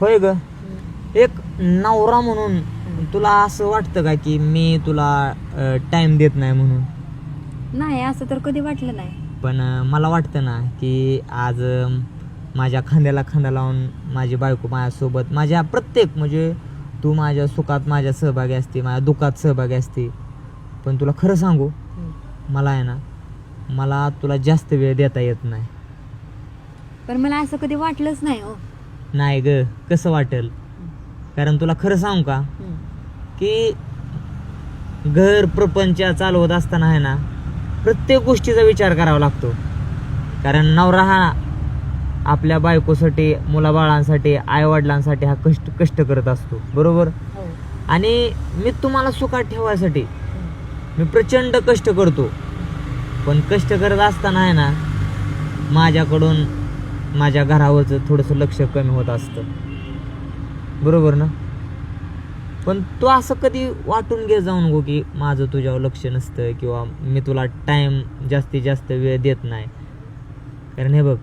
होय ग. एक नवरा म्हणून तुला असं वाटतं का की मी तुला टाइम देत नाही म्हणून? नाही असं तर कधी वाटलं नाही. पण अं, मला वाटतं ना की आज अं, माझ्या खांद्याला खांदा लावून माझी बायको माझ्यासोबत माझ्या प्रत्येक म्हणजे तू माझ्या सुखात माझ्या सहभागी असते माझ्या दुःखात सहभागी असते. पण तुला खरं सांगू मला आहे ना मला तुला जास्त वेळ देता येत नाही. पण मला असं कधी वाटलंच नाही हो. नाही ग कसं वाटेल? कारण तुला खरं सांगू का? की घर प्रपंच चालवत असताना आहे ना प्रत्येक गोष्टीचा विचार करावा लागतो. कारण नवरा हा आपल्या बायकोसाठी मुलाबाळांसाठी आईवडिलांसाठी हा कष्ट कष्ट करत असतो. बरोबर? हो. आणि मी तुम्हाला सुखात ठेवायसाठी मी प्रचंड कष्ट करतो. पण कष्ट करत असताना आहे ना माझ्याकडून माझ्या घरावरचं थोडंसं लक्ष कमी होत असतं. बरोबर ना? पण तू असं कधी वाटून घे जाऊन गो की माझं तुझ्यावर लक्ष नसतं किंवा मी तुला टाईम जास्तीत जास्त वेळ देत नाही. कारण हे बघ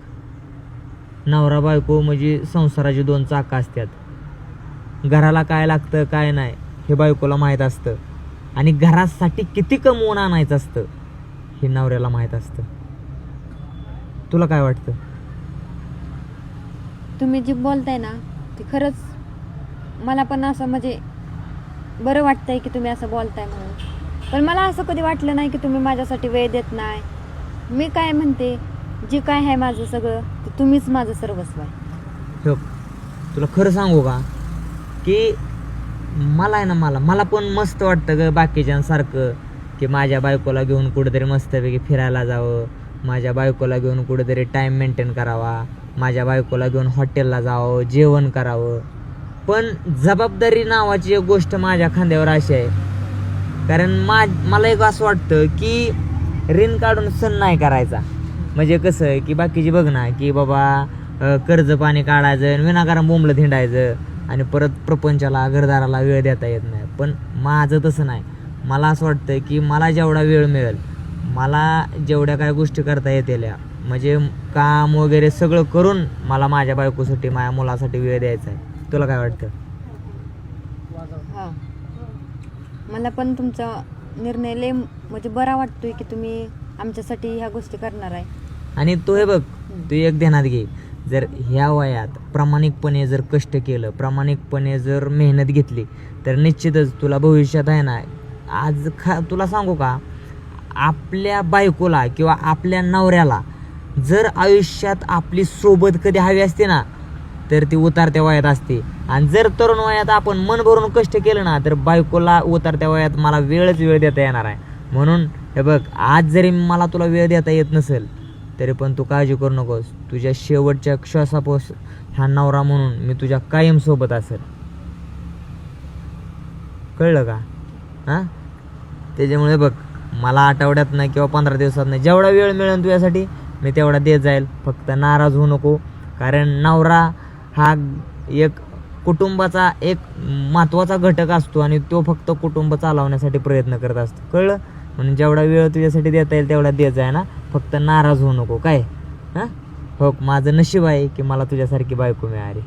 नवरा बायको म्हणजे संसाराची दोन चाकं असतात. घराला काय लागतं काय नाही हे बायकोला माहीत असतं. आणि घरासाठी किती कमवून आणायचं असतं हे नवऱ्याला माहीत असतं. तुला काय वाटतं? तुम्ही जे बोलताय ना ते खरंच मला पण असं म्हणजे बरं वाटतंय की तुम्ही असं बोलताय म्हणून. पण मला असं कधी वाटलं नाही की तुम्ही माझ्यासाठी वेळ देत नाही. मी काय म्हणते जे काय आहे माझं सगळं ते तुम्हीच माझं सर्वस्व आहे. तुला खरं सांगू का? की मला आहे ना मला मला पण मस्त वाटतं ग बाकीच्यांसारखं की माझ्या बायकोला घेऊन कुठेतरी मस्तपैकी फिरायला जावं. माझ्या बायकोला घेऊन कुठेतरी टाईम मेंटेन करावा. माझ्या बायकोला घेऊन हॉटेलला जावं जेवण करावं. पण जबाबदारी नावाची एक गोष्ट माझ्या खांद्यावर अशी आहे. कारण मा मला एक असं वाटतं की ऋण काढून सण नाही करायचा. म्हणजे कसं आहे की बाकीची बघ ना की बाबा कर्ज पाणी काढायचं विनाकारण बोंबलं थिंडायचं आणि परत प्रपंचाला घरदाराला वेळ देता येत नाही. पण माझं तसं नाही. मला असं वाटतं की मला जेवढा वेळ मिळेल मला जेवढ्या काय गोष्टी करता येतील म्हणजे काम वगैरे सगळं करून मला माझ्या बायकोसाठी माझ्या मुलासाठी वेळ द्यायचा आहे. तुला काय वाटतं? हा. मला पण तुमचा निर्णय लय म्हणजे बरा वाटतोय की तुम्ही आमच्यासाठी ह्या गोष्टी करणार आहे. आणि तो हे बघ तू एक ध्यानात घे. जर ह्या वयात प्रामाणिकपणे जर कष्ट केलं प्रामाणिकपणे जर मेहनत घेतली तर निश्चितच तुला भविष्यात आहे ना आज खा तुला सांगू का? आपल्या बायकोला किंवा आपल्या नवऱ्याला जर आयुष्यात आपली सोबत कधी हवी असते ना तर ती उतारत्या वयात असते. आणि जर तरुण वयात आपण मन भरून कष्ट केलं ना तर बायकोला उतारत्या वयात मला वेळच वेळ देता येणार आहे. म्हणून हे बघ आज जरी मला तुला वेळ देता येत नसेल तरी पण तू काळजी करू नकोस. तुझ्या शेवटच्या श्वासापास ह्या नवरा म्हणून मी तुझ्या कायम सोबत असेल. कळलं का? हां? त्याच्यामुळे बघ मला आठवड्यात नाही किंवा पंधरा दिवसात नाही. जेवढा वेळ मिळेल तुझ्यासाठी मी तेवढा देत जाईल. फक्त नाराज होऊ नको. कारण नवरा हा एक कुटुंबाचा एक महत्त्वाचा घटक असतो आणि तो फक्त कुटुंब चालवण्यासाठी प्रयत्न करत असतो. कळलं? म्हणून जेवढा वेळ तुझ्यासाठी देता येईल तेवढा देत जाय ना. फक्त नाराज होऊ नको. काय? हां? हो माझं नशीब आहे की मला तुझ्यासारखी बायको मिळाली.